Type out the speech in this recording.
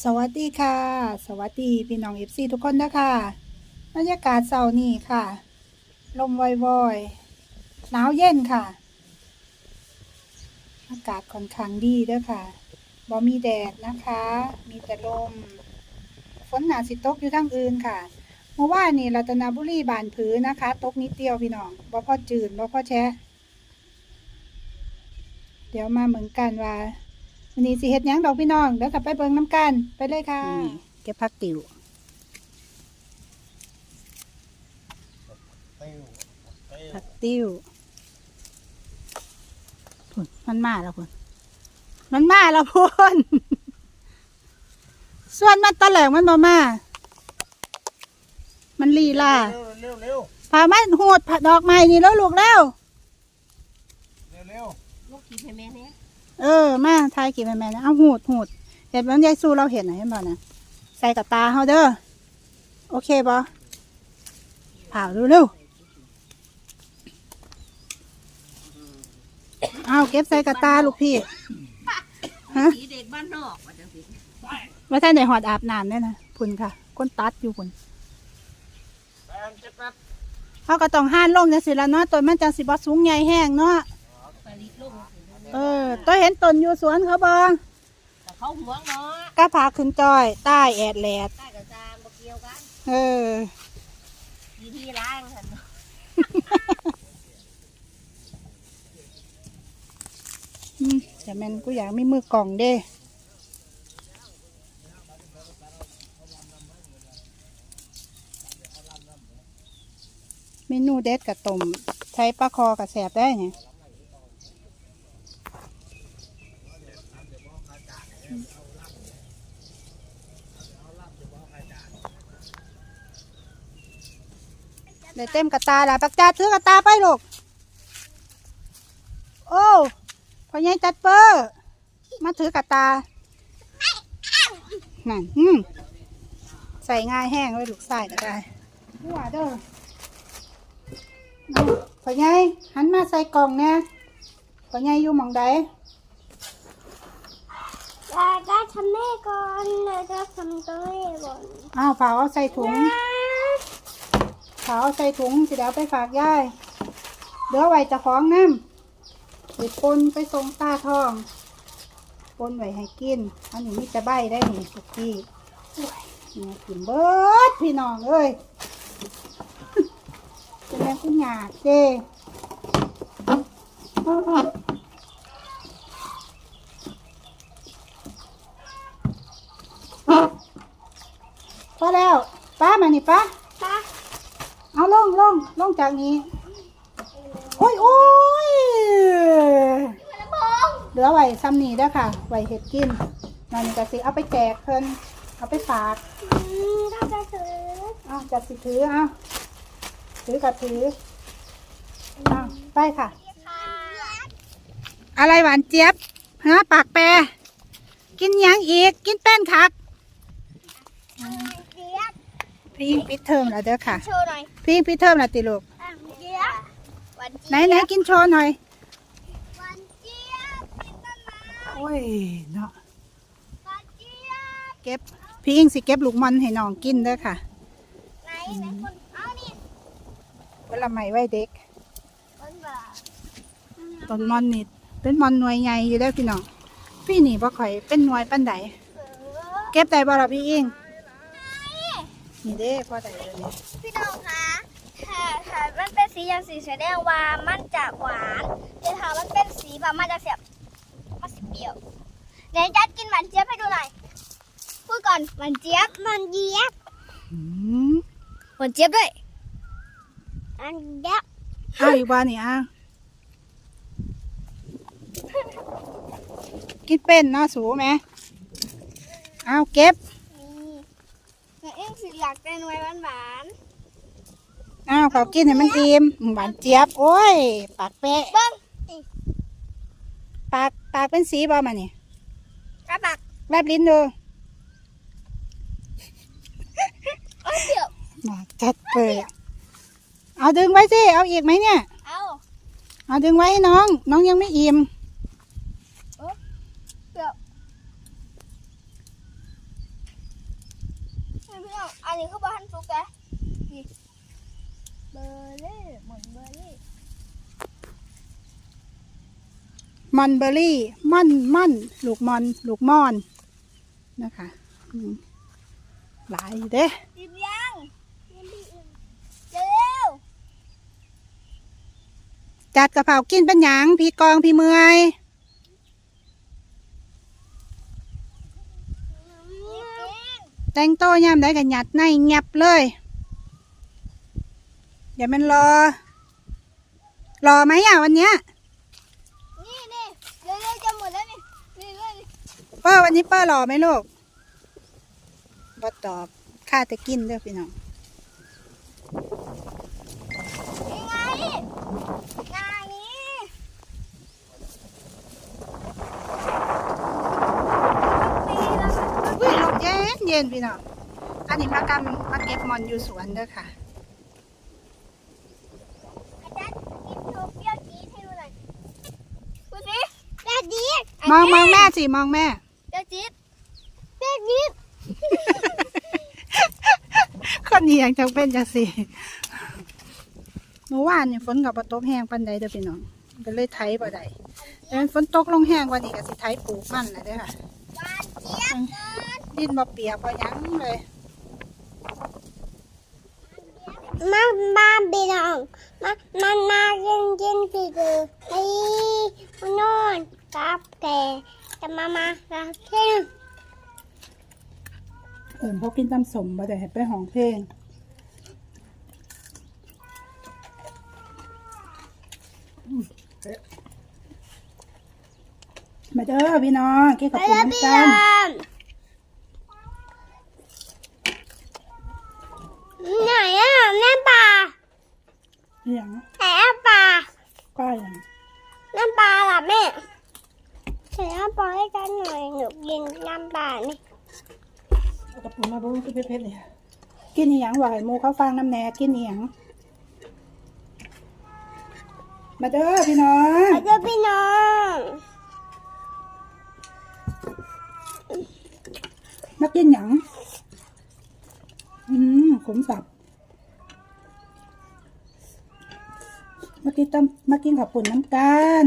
สวัสดีค่ะ สวัสดีพี่น้องเอฟซีทุกคนนะคะบรรยากาศเสาร์นี้ค่ะ ลมวอยๆหนาวเย็นค่ะ อากาศค่อนข้างดีด้อค่ะบ่มีแดดนะคะ มีแต่ลม ฝนหนาสิตกอยู่ทางอื่นค่ะเมื่อวานนี่รัตนบุรีบานผือนะคะ ตกนิดเดียวพี่น้องบ่พอจืดบ่พอแชะเดี๋ยวมาเหมือนกันว่า วันนี้สิเฮ็ดหยังดอกพี่น้องเดี๋ยวกลับไปเบิ่งน้ำกันไปเลยค่ะเก็บผักติ๋วติ้วติ้วผักติ๋วพุ่นมันมาแล้วพุ่นมันมาแล้วพุ่น ส่วนมันตะแหลงมันบ่มา มันลีลาเร็วเร็วเร็วพามันหูดผัดดอกไม้นี่แล้วลูกแล้วเร็วเร็วลูกขี่ให้แม่เนี่ย เออมาทายกี่แม่แม่นะเอาหูดหูดเห็นมันยายสู้เราเห็นไหนะเห็นบ่นะใส่กับตาเฮาเด้อโอเคบ่ผ่าเร็วๆเอาเก็บใส่กับตาลูกพี่ฮะขี่เด็กบ้านนอกว่าจังสิว่าท่านได้หอดอาบน้ำเนี่ยนะพุ่นค่ะก้นตัดอยู่พุ่นแปนเจ็ดนัดเขาก็ต้องห้านลงจังสิละเนาะต้นมันจังสิบ่สูงใหญ่แห้งเนาะไปลิลงเออ ตัวเห็นต้นอยู่สวนเขาบ่แต่เขาห่วงเนาะก็พาขึ้นจอย ใต้แอดแลดใต้กับจางบ่เกี่ยวกันเออทีที่ล้างหันอืมแต่แมันกูอยากมีมือกล่องเด้เมนูเด็ดกับต้มใช้ปลาคอกับแสบได้ไง เดี๋ยวเต็มกระตาละปักจ้าซื้อกระตาไปลูก โอ้พ่อใหญ่จัดเปอร์มาถือกระตา นั่นอืมใส่ง่ายแห้งไว้ลูกใส่ก็ได้หัวเด้อเอาพ่อใหญ่หันมาใส่กล่องเนี่ยพ่อใหญ่อยู่หมองใดเราจะทำแม่ก่อนเราจะทำตัวแม่ก่อนอ้าวฝากเอาใส่ถุง ฝากเอาใส่ถุงสิเดี๋ยวไปฝากยายเดี๋ยวไว้จะคล้องน้ำไปปนไปทรงตาทองปนไว้ให้กินอันนี้มีจะใบได้นี่สุกี้โอ้ยนี่ยกินเบิดพี่น้องเอ้ยจะแม่งกูหยาดเด้พอแล้วป้ามานี่ป้า ปะ เอาลง ลงลงจากนี้โอ้ยโอ้ยระบงเหลือไว้ซ้ำนี้เด้อค่ะไว้เห็ดกินนั่นก็สิเอาไปแจกเพิ่นเอาไปฝากอืมถ้าจะซื้อเอาจัดสิถือเอาถือกับถือเอาไปค่ะค่ะ อะไรหวานเจี๊ยบฮะปากแปรกินหยังอีก กินแป้นคักเจี๊ยบ พี่ยิงปิดเทอมแล้วเด้อค่ะ โชว์หน่อยพี่ยิงปิดเทอมแล้วติลูกอะเจี๊ยบหวานไหนเจี๊ยบไหนกินโชว์หน่อย หวานเจี๊ยบกินต้นไม้โอ้ยเนาะหวานเจี๊ยบเก็บพี่ยิงสิเก็บลูกมันให้น้องกินเด้อค่ะไหนไหนคนเอานี่ผลไม้ไว้เด็ก คนบ่าต้นมอนนี่เป็นมอนหน่วยใหญ่อยู่เด้อพี่น้อง พี่นี่บ่ค่อยเป็นหน่วยปานใดเสือเก็บได้บ่ล่ะพี่อิง นี่เด้พอได้เลยนี่พี่น้องคะถ้าถ้ามันเป็นสีอย่างสีแสดงว่ามันจะหวานแต่ถ้ามันเป็นสีแบบมันจะเสียบมันสิเปรี้ยวไหนจัดกินหวานเจี๊ยบให้ดูหน่อยพูดก่อนหวานเจี๊ยบหวานเจี๊ยบอืมหวานเจี๊ยบด้วยอันเดียวเอาอีกว่านี่อะกินเป็นเนาะสูไหมเอาเก็บนี่แล้วเอ็งสิอยากได้หน่วยหวานหวานอ้าวเขากินให้มันอิ่มหวานเจี๊ยบ โอ้ย ปากแปะๆเบิ้งปากปากเป็นสีบ่มานี่กระบักแลบลิ้นดูโอ้ยเดี๋ยวมาจัดเปิดเอาดึงไว้สิ เอาอีกไหมเนี่ย เอา เอาดึงไว้ให้น้อง น้องยังไม่อิ่ม เดี๋ยว อันนี้คือบอทันซุกเลยนี่เบอร์รี่เหมือนเบอร์รี่ ม อนเบอรี่ ม่อนม่อนลูกมอนลูกม่อนนะคะอืมหลายอยู่เด้กินยังเร็วจัดกะเพรากินเป็นหยังพี่กองพี่เมื่อยกินแต่งโต้ยามได้กันหยัดในเงียบเลยอย่ามันรอ รอไหมอะวันเนี้ย นี่นี่เร็วๆจะหมดแล้วนี่นี่เลย เปอร์วันนี้เปอร์รอไหมลูกบ่ตอบข้าแต่กินเด้อพี่น้องนี่ไงงานนี้ปีละค่ะอุ้ยลมเย็นเย็นพี่น้อง อันนี้มากำมาเก็บมอนอยู่สวนเด้อค่ะอาจารย์กินโทเปรี้ยวจี๊ดให้ดูหน่อยดูสิเปรี้ยวจี๊ดมองมองแม่สิ มองแม่ เปรี้ยวจี๊ดเปรี้ ยวจี๊ดคนนี้ยังจังเป็นจังสิเมื่อวานนี่ฝนกับปตกแห้งปันใดเด้อพี่น้องก็เลยไถบ่ได้แต่มันฝนตกลงแห้งกว่านี้ก็สิไถปลูกมันนะเด้อค่ะหวานเจี๊ยบดินบ่เปียกบ่หยังเลยมันมาบีนองมันมันมากินกินปีกูไอ้นอนกับแกจะมามากับเที่ยง เอิ่นพอกินตำสมบ่ได้ให้ไปห้องเพลงมาเด้อพี่น้องกินไปกับแล้ปุ่วนพี่น้ำนกันอนไหนอะแม่ปลานี่หยังไหนอ่ปลาป้าหยังน้ำปลาล่ะแม่ใส่น้ำปลาให้กันหน่อยหนูกินน้ำปลานี่ กระปุกมาเบ่งคือเผ็ดๆเลยกินอีหยังว่าให้หมูเขาฟังน้ำแหน่กินอีหยังมาเด้อพี่น้องไปเจอพี่น้องมากินหยังอืมขมสับมากินตำมากินขับปุ่นน้ำกันม